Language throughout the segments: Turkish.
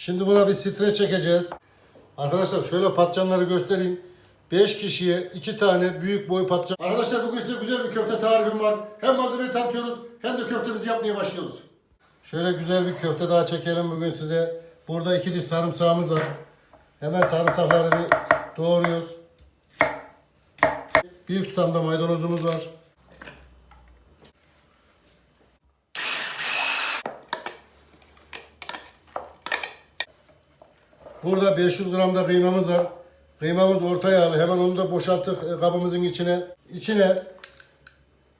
Şimdi buna bir streç çekeceğiz. Arkadaşlar şöyle patlıcanları göstereyim. 5 kişiye 2 tane büyük boy patlıcan. Arkadaşlar bugün size güzel bir köfte tarifim var. Hem malzemeyi tanıtıyoruz hem de köftemizi yapmaya başlıyoruz. Şöyle güzel bir köfte daha çekelim bugün size. Burada iki diş sarımsağımız var. Hemen sarımsakları doğruyoruz. Bir tutam da maydanozumuz var. Burada 500 gram da kıymamız var. Kıymamız orta yağlı. Hemen onu da boşalttık e, kabımızın içine. İçine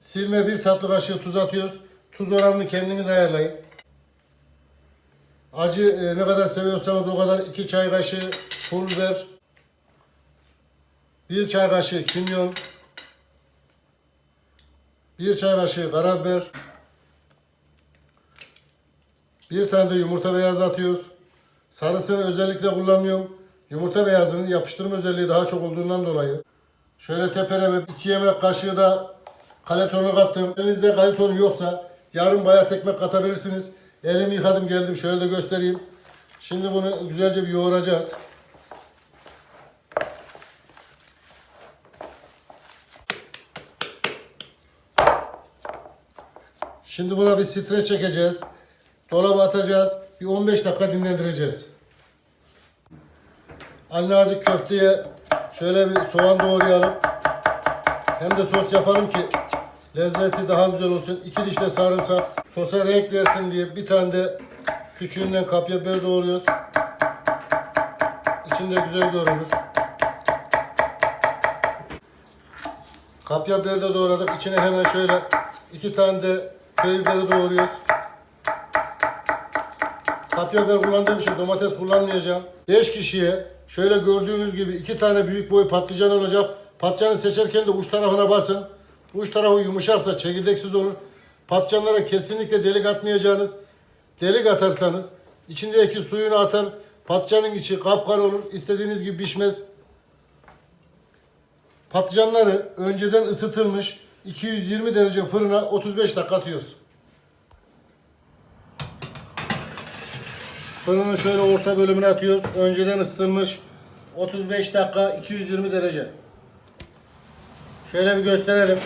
silme bir tatlı kaşığı tuz atıyoruz. Tuz oranını kendiniz ayarlayın. Acı e, ne kadar seviyorsanız o kadar 2 çay kaşığı pul biber. 1 çay kaşığı kimyon. 1 çay kaşığı karabiber. Bir tane de yumurta beyazı atıyoruz. Sarısını özellikle kullanmıyorum. Yumurta beyazının yapıştırma özelliği daha çok olduğundan dolayı. Şöyle tepeleme 2 yemek kaşığı da kaletonu kattım. Elinizde kaletonu yoksa yarım bayat ekmek katabilirsiniz. Elimi yıkadım geldim. Şöyle de göstereyim. Şimdi bunu güzelce bir yoğuracağız. Şimdi buna bir streç çekeceğiz. Dolaba atacağız. Bir 15 dakika dinlendireceğiz. Alnacık köfteye şöyle bir soğan doğrayalım. Hem de sos yapalım ki lezzeti daha güzel olsun. İki diş de sarımsak sosa renk versin diye bir tane de küçüğünden kapya biber doğruyoruz. İçinde güzel görünür. Kapya biberi de doğradık. İçine hemen şöyle iki tane de köy biberi doğruyoruz. Kapya biber kullandığım için domates kullanmayacağım. 5 kişiye şöyle gördüğünüz gibi iki tane büyük boy patlıcan olacak. Patlıcanı seçerken de uç tarafına basın. Uç tarafı yumuşarsa çekirdeksiz olur. Patlıcanlara kesinlikle delik atmayacağınız. Delik atarsanız içindeki suyunu atar. Patlıcanın içi kapkara olur. İstediğiniz gibi pişmez. Patlıcanları önceden ısıtılmış 220 derece fırına 35 dakika atıyoruz. Fırının şöyle orta bölümüne atıyoruz. Önceden ısıtılmış 35 dakika 220 derece. Şöyle bir gösterelim.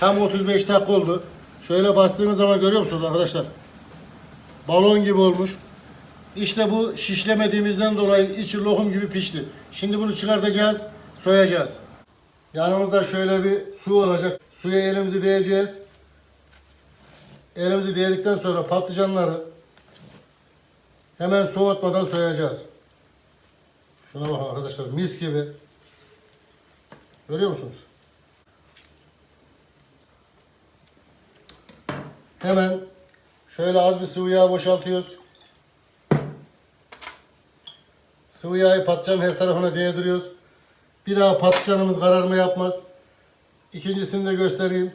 Tam 35 dakika oldu. Şöyle bastığınız zaman görüyor musunuz arkadaşlar? Balon gibi olmuş. İşte bu şişlemediğimizden dolayı içi lokum gibi pişti. Şimdi bunu çıkartacağız, soyacağız. Yanımızda şöyle bir su olacak. Suya elimizi değeceğiz. Elimizi değdikten sonra patlıcanları Hemen soğutmadan soyacağız. Şuna bakın arkadaşlar mis gibi. Görüyor musunuz? Hemen şöyle az bir sıvı yağ boşaltıyoruz. Sıvı yağı patlıcanın her tarafına değdiriyoruz. Bir daha patlıcanımız kararma yapmaz. İkincisini de göstereyim.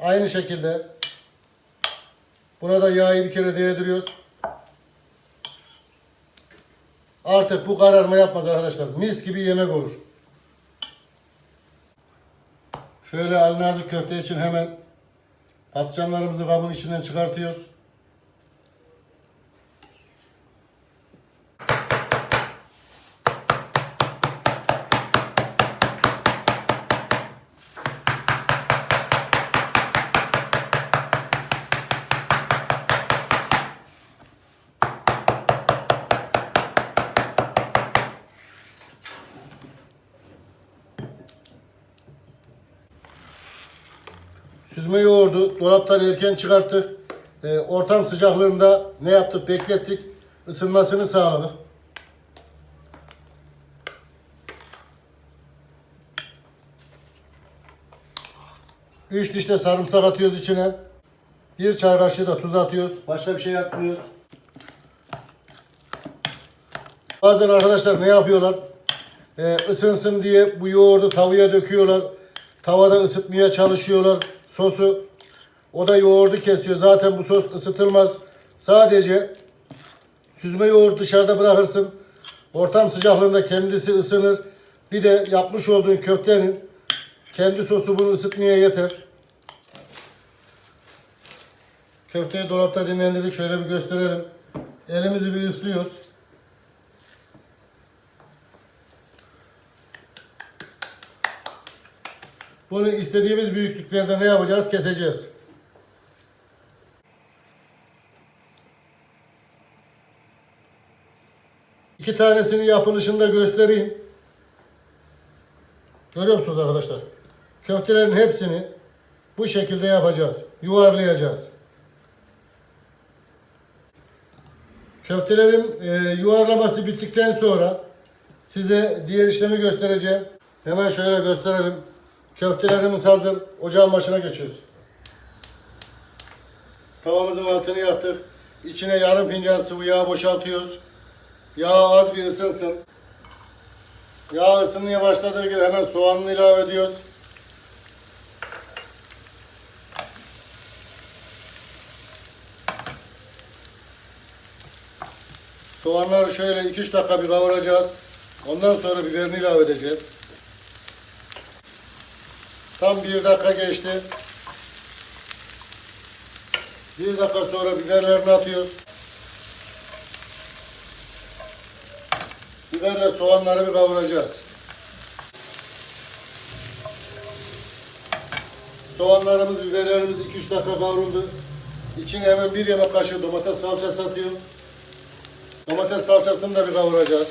Aynı şekilde buna da yağı bir kere değdiriyoruz. Artık bu kararma yapmaz arkadaşlar. Mis gibi yemek olur. Şöyle alnazik köfte için hemen patlıcanlarımızı kabın içinden çıkartıyoruz. Süzme yoğurdu dolaptan erken çıkarttık. Ee, ortam sıcaklığında ne yaptık? Beklettik. Isınmasını sağladık. Üç diş de sarımsak atıyoruz içine. Bir çay kaşığı da tuz atıyoruz. Başka bir şey yapmıyoruz. Bazen arkadaşlar ne yapıyorlar? Ee, ısınsın diye bu yoğurdu tavaya döküyorlar. Tavada ısıtmaya çalışıyorlar sosu. O da yoğurdu kesiyor. Zaten bu sos ısıtılmaz. Sadece süzme yoğurt dışarıda bırakırsın. Ortam sıcaklığında kendisi ısınır. Bir de yapmış olduğun köftenin kendi sosu bunu ısıtmaya yeter. Köfteyi dolapta dinlendirdik. Şöyle bir gösterelim. Elimizi bir ıslıyoruz. Bunu istediğimiz büyüklüklerde ne yapacağız? Keseceğiz. İki tanesini yapılışında göstereyim. Görüyor musunuz arkadaşlar? Köftelerin hepsini bu şekilde yapacağız. Yuvarlayacağız. Köftelerin e, yuvarlaması bittikten sonra size diğer işlemi göstereceğim. Hemen şöyle gösterelim. Köftelerimiz hazır. Ocağın başına geçiyoruz. Tavamızın altını yaktık. İçine yarım fincan sıvı yağ boşaltıyoruz. Yağ az bir ısınsın. Yağ ısınmaya başladığı gibi hemen soğanını ilave ediyoruz. Soğanları şöyle 2-3 dakika bir kavuracağız. Ondan sonra biberini ilave edeceğiz. Tam bir dakika geçti. Bir dakika sonra biberlerini atıyoruz. Biberle soğanları bir kavuracağız. Soğanlarımız, biberlerimiz 2-3 dakika kavruldu. İçine hemen bir yemek kaşığı domates salçası atıyorum. Domates salçasını da bir kavuracağız.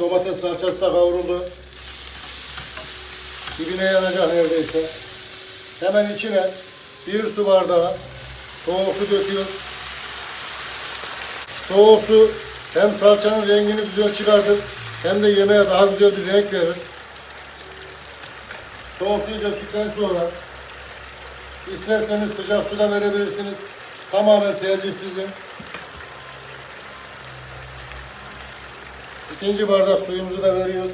Domates salçası da kavruldu. Dibine yanacak neredeyse. Hemen içine bir su bardağı soğuk su döküyoruz. Soğuk su hem salçanın rengini güzel çıkartır hem de yemeğe daha güzel bir renk verir. Soğuk suyu döktükten sonra isterseniz sıcak suda verebilirsiniz. Tamamen tercih sizin. İkinci bardak suyumuzu da veriyoruz.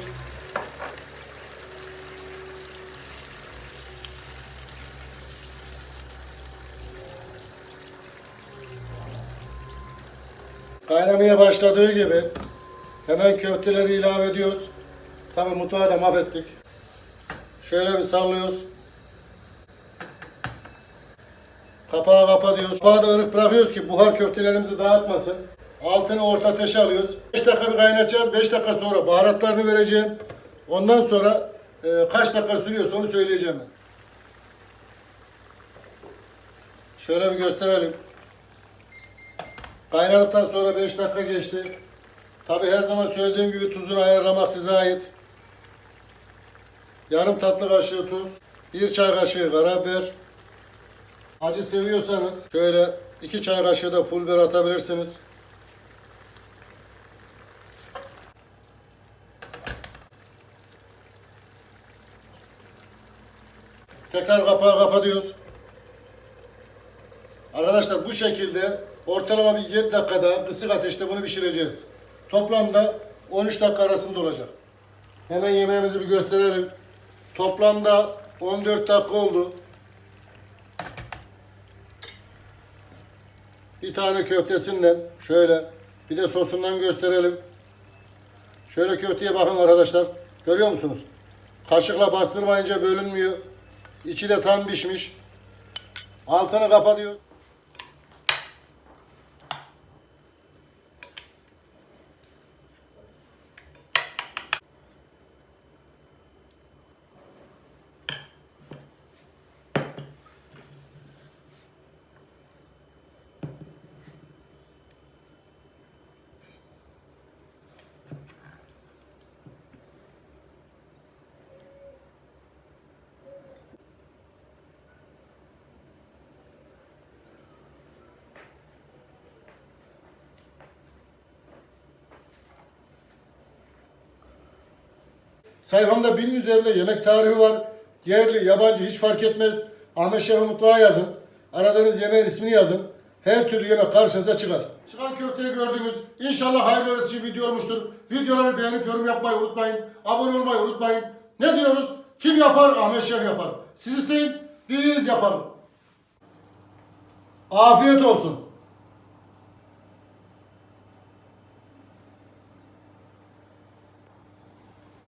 Başladığı gibi hemen köfteleri ilave ediyoruz. Tabi mutfağı da mahvettik. Şöyle bir sallıyoruz. Kapağı kapatıyoruz. Kapağı da ılık bırakıyoruz ki buhar köftelerimizi dağıtmasın. Altını orta ateşe alıyoruz. 5 dakika bir kaynatacağız. 5 dakika sonra baharatlarını vereceğim. Ondan sonra e, kaç dakika sürüyorsa onu söyleyeceğim. Şöyle bir gösterelim. Kaynadıktan sonra 5 dakika geçti. Tabi her zaman söylediğim gibi tuzunu ayarlamak size ait. Yarım tatlı kaşığı tuz, bir çay kaşığı karabiber. Acı seviyorsanız şöyle iki çay kaşığı da pul biber atabilirsiniz. Tekrar kapağı kapatıyoruz. Arkadaşlar bu şekilde ortalama bir 7 dakikada kısık ateşte bunu pişireceğiz. Toplamda 13 dakika arasında olacak. Hemen yemeğimizi bir gösterelim. Toplamda 14 dakika oldu. Bir tane köftesinden şöyle bir de sosundan gösterelim. Şöyle köfteye bakın arkadaşlar. Görüyor musunuz? Kaşıkla bastırmayınca bölünmüyor. İçi de tam pişmiş. Altını kapatıyoruz. Sayfamda binin üzerinde yemek tarifi var. Yerli, yabancı hiç fark etmez. Ahmet Şef'in mutfağı yazın. Aradığınız yemeğin ismini yazın. Her türlü yemek karşınıza çıkar. Çıkan köfteyi gördünüz. İnşallah hayırlı öğretici video olmuştur. Videoları beğenip yorum yapmayı unutmayın. Abone olmayı unutmayın. Ne diyoruz? Kim yapar? Ahmet Şef yapar. Siz isteyin, biz yaparım. Afiyet olsun.